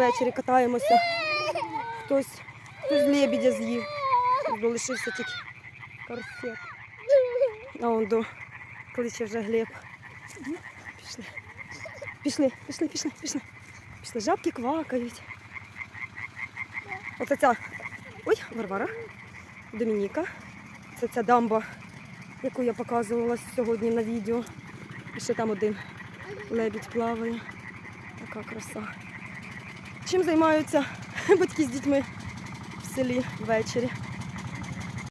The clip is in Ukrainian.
ввечері катаємося. Хтось, хтось лебедя з'їв. Залишився тільки корсет. А он до кличе вже Глеб. Пішли. Пішли, пішли, пішли, пішли. Пішли. Жабки квакають. Оце ця. Ой, Варвара. Домініка. Це ця дамба, яку я показувала сьогодні на відео. І ще там один лебідь плаває. Така краса. Чим займаються батьки з дітьми в селі ввечері?